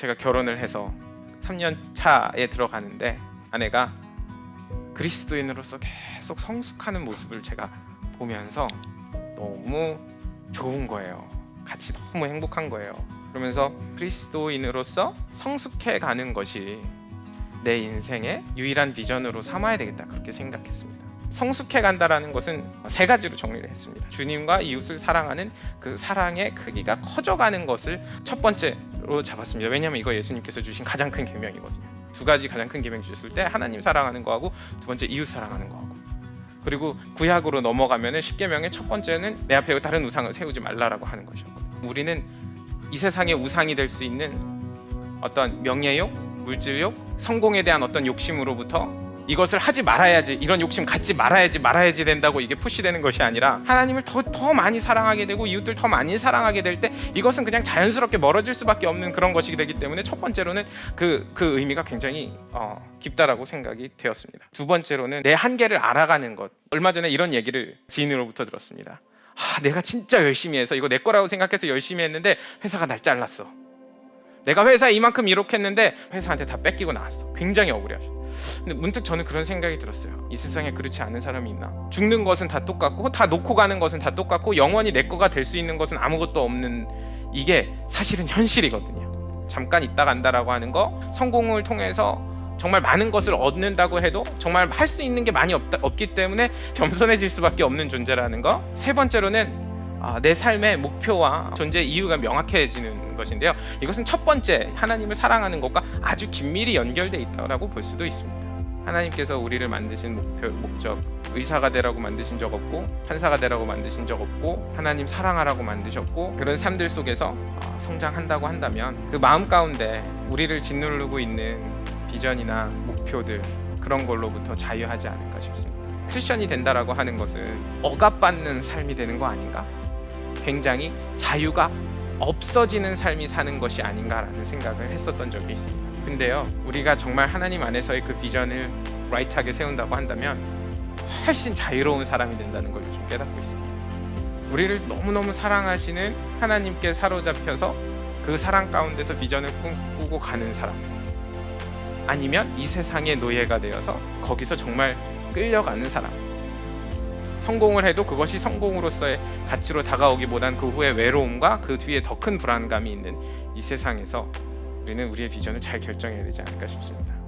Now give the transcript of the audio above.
제가 결혼을 해서 3년 차에 들어가는데 아내가 그리스도인으로서 계속 성숙하는 모습을 제가 보면서 너무 좋은 거예요. 같이 너무 행복한 거예요. 그러면서 그리스도인으로서 성숙해 가는 것이 내 인생의 유일한 비전으로 삼아야 되겠다 그렇게 생각했습니다. 성숙해 간다라는 것은 세 가지로 정리를 했습니다. 주님과 이웃을 사랑하는 그 사랑의 크기가 커져가는 것을 첫 번째로 잡았습니다. 왜냐하면 이거 예수님께서 주신 가장 큰 계명이거든요. 두 가지 가장 큰 계명 주셨을 때 하나님 사랑하는 거하고 두 번째 이웃 사랑하는 거하고 그리고 구약으로 넘어가면은 십계명의 첫 번째는 내 앞에 다른 우상을 세우지 말라라고 하는 것이었고 우리는 이 세상의 우상이 될 수 있는 어떤 명예욕, 물질욕, 성공에 대한 어떤 욕심으로부터 이것을 하지 말아야지 이런 욕심 갖지 말아야지 말아야지 된다고 이게 푸시되는 것이 아니라 하나님을 더 더 많이 사랑하게 되고 이웃들 더 많이 사랑하게 될 때 이것은 그냥 자연스럽게 멀어질 수밖에 없는 그런 것이 되기 때문에 첫 번째로는 그그 의미가 굉장히 어, 깊다라고 생각이 되었습니다. 두 번째로는 내 한계를 알아가는 것. 얼마 전에 이런 얘기를 지인으로부터 들었습니다. 아, 내가 진짜 열심히 해서 이거 내 거라고 생각해서 열심히 했는데 회사가 날 잘랐어. 내가 회사에 이만큼 이렇게 했는데 회사한테 다 뺏기고 나왔어. 굉장히 억울해하셨어. 근데 문득 저는 그런 생각이 들었어요. 이 세상에 그렇지 않은 사람이 있나? 죽는 것은 다 똑같고 다 놓고 가는 것은 다 똑같고 영원히 내 거가 될 수 있는 것은 아무것도 없는 이게 사실은 현실이거든요. 잠깐 있다 간다라고 하는 거 성공을 통해서 정말 많은 것을 얻는다고 해도 정말 할 수 있는 게 많이 없다, 없기 때문에 겸손해질 수밖에 없는 존재라는 거. 세 번째로는 아, 내 삶의 목표와 존재 이유가 명확해지는 것인데요. 이것은 첫 번째 하나님을 사랑하는 것과 아주 긴밀히 연결돼 있다고 볼 수도 있습니다. 하나님께서 우리를 만드신 목표, 목적, 의사가 되라고 만드신 적 없고 판사가 되라고 만드신 적 없고 하나님 사랑하라고 만드셨고 그런 삶들 속에서 어, 성장한다고 한다면 그 마음 가운데 우리를 짓누르고 있는 비전이나 목표들 그런 걸로부터 자유하지 않을까 싶습니다. 크리스천이 된다라고 하는 것은 억압받는 삶이 되는 거 아닌가? 굉장히 자유가 없어지는 삶이 사는 것이 아닌가라는 생각을 했었던 적이 있습니다. 근데요, 우리가 정말 하나님 안에서의 그 비전을 라이트하게 세운다고 한다면 훨씬 자유로운 사람이 된다는 걸 요즘 깨닫고 있습니다. 우리를 너무너무 사랑하시는 하나님께 사로잡혀서 그 사랑 가운데서 비전을 꿈꾸고 가는 사람. 아니면 이 세상의 노예가 되어서 거기서 정말 끌려가는 사람. 성공을 해도 그것이 성공으로서의 가치로 다가오기보단 그 후에 외로움과 그 뒤에 더 큰 불안감이 있는 이 세상에서 우리는 우리의 비전을 잘 결정해야 되지 않을까 싶습니다.